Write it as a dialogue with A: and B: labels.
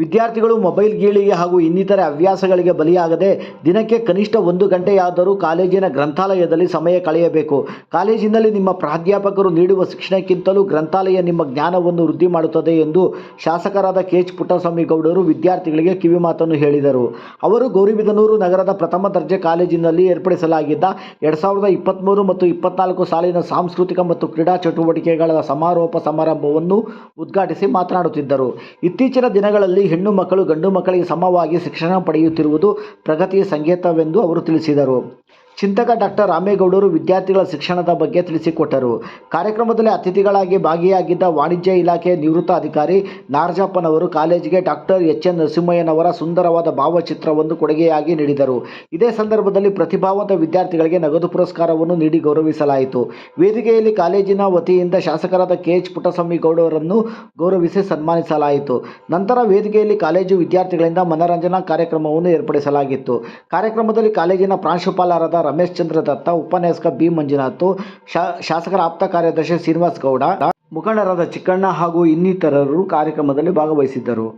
A: ವಿದ್ಯಾರ್ಥಿಗಳು ಮೊಬೈಲ್ ಗೀಳಿಗೆ ಹಾಗೂ ಇನ್ನಿತರೆ ಹವ್ಯಾಸಗಳಿಗೆ ಬಲಿಯಾಗದೆ ದಿನಕ್ಕೆ ಕನಿಷ್ಠ ಒಂದು ಗಂಟೆಯಾದರೂ ಕಾಲೇಜಿನ ಗ್ರಂಥಾಲಯದಲ್ಲಿ ಸಮಯ ಕಳೆಯಬೇಕು. ಕಾಲೇಜಿನಲ್ಲಿ ನಿಮ್ಮ ಪ್ರಾಧ್ಯಾಪಕರು ನೀಡುವ ಶಿಕ್ಷಣಕ್ಕಿಂತಲೂ ಗ್ರಂಥಾಲಯ ನಿಮ್ಮ ಜ್ಞಾನವನ್ನು ವೃದ್ಧಿ ಮಾಡುತ್ತದೆ ಎಂದು ಶಾಸಕರಾದ ಕೆ ಎಚ್ ಪುಟ್ಟಸ್ವಾಮಿ ಗೌಡರು ವಿದ್ಯಾರ್ಥಿಗಳಿಗೆ ಕಿವಿಮಾತನ್ನು ಹೇಳಿದರು. ಅವರು ಗೌರಿಬಿದನೂರು ನಗರದ ಪ್ರಥಮ ದರ್ಜೆ ಕಾಲೇಜಿನಲ್ಲಿ ಏರ್ಪಡಿಸಲಾಗಿದ್ದ ಎರಡು ಸಾವಿರದ ಇಪ್ಪತ್ತ್ಮೂರು ಮತ್ತು ಇಪ್ಪತ್ನಾಲ್ಕು ಸಾಲಿನ ಸಾಂಸ್ಕೃತಿಕ ಮತ್ತು ಕ್ರೀಡಾ ಚಟುವಟಿಕೆಗಳ ಸಮಾರೋಪ ಸಮಾರಂಭವನ್ನು ಉದ್ಘಾಟಿಸಿ ಮಾತನಾಡುತ್ತಿದ್ದರು. ಇತ್ತೀಚಿನ ದಿನಗಳಲ್ಲಿ ಹೆಣ್ಣು ಮಕ್ಕಳು ಗಂಡು ಮಕ್ಕಳಿಗೆ ಸಮವಾಗಿ ಶಿಕ್ಷಣ ಪಡೆಯುತ್ತಿರುವುದು ಪ್ರಗತಿಯ ಸಂಕೇತವೆಂದು ಅವರು ತಿಳಿಸಿದರು. ಚಿಂತಕ ಡಾಕ್ಟರ್ ರಾಮೇಗೌಡರು ವಿದ್ಯಾರ್ಥಿಗಳ ಶಿಕ್ಷಣದ ಬಗ್ಗೆ ತಿಳಿಸಿಕೊಟ್ಟರು. ಕಾರ್ಯಕ್ರಮದಲ್ಲಿ ಅತಿಥಿಗಳಾಗಿ ಭಾಗಿಯಾಗಿದ್ದ ವಾಣಿಜ್ಯ ಇಲಾಖೆ ನಿವೃತ್ತ ಅಧಿಕಾರಿ ನಾರಜಪ್ಪನವರು ಕಾಲೇಜಿಗೆ ಡಾಕ್ಟರ್ ಎಚ್ ಎನ್ ನರಸಿಂಹಯ್ಯನವರ ಸುಂದರವಾದ ಭಾವಚಿತ್ರವನ್ನು ಕೊಡುಗೆಯಾಗಿ ನೀಡಿದರು. ಇದೇ ಸಂದರ್ಭದಲ್ಲಿ ಪ್ರತಿಭಾವಂತ ವಿದ್ಯಾರ್ಥಿಗಳಿಗೆ ನಗದು ಪುರಸ್ಕಾರವನ್ನು ನೀಡಿ ಗೌರವಿಸಲಾಯಿತು. ವೇದಿಕೆಯಲ್ಲಿ ಕಾಲೇಜಿನ ವತಿಯಿಂದ ಶಾಸಕರಾದ ಕೆ ಎಚ್ ಪುಟ್ಟಸ್ವಾಮಿ ಗೌಡರನ್ನು ಗೌರವಿಸಿ ಸನ್ಮಾನಿಸಲಾಯಿತು. ನಂತರ ವೇದಿಕೆಯಲ್ಲಿ ಕಾಲೇಜು ವಿದ್ಯಾರ್ಥಿಗಳಿಂದ ಮನರಂಜನಾ ಕಾರ್ಯಕ್ರಮವನ್ನು ಏರ್ಪಡಿಸಲಾಗಿತ್ತು. ಕಾರ್ಯಕ್ರಮದಲ್ಲಿ ಕಾಲೇಜಿನ ಪ್ರಾಂಶುಪಾಲರಾದ ರಮೇಶ್ ಚಂದ್ರ ದತ್ತ ಉಪನ್ಯಾಸಕ ಬಿ ಮಂಜುನಾಥ್ ಶಾಸಕರ ಆಪ್ತ ಕಾರ್ಯದರ್ಶಿ ಶ್ರೀನಿವಾಸ್ ಗೌಡ, ಮುಖಂಡರಾದ ಚಿಕ್ಕಣ್ಣ ಹಾಗೂ ಇನ್ನಿತರರು ಕಾರ್ಯಕ್ರಮದಲ್ಲಿ ಭಾಗವಹಿಸಿದ್ದರು.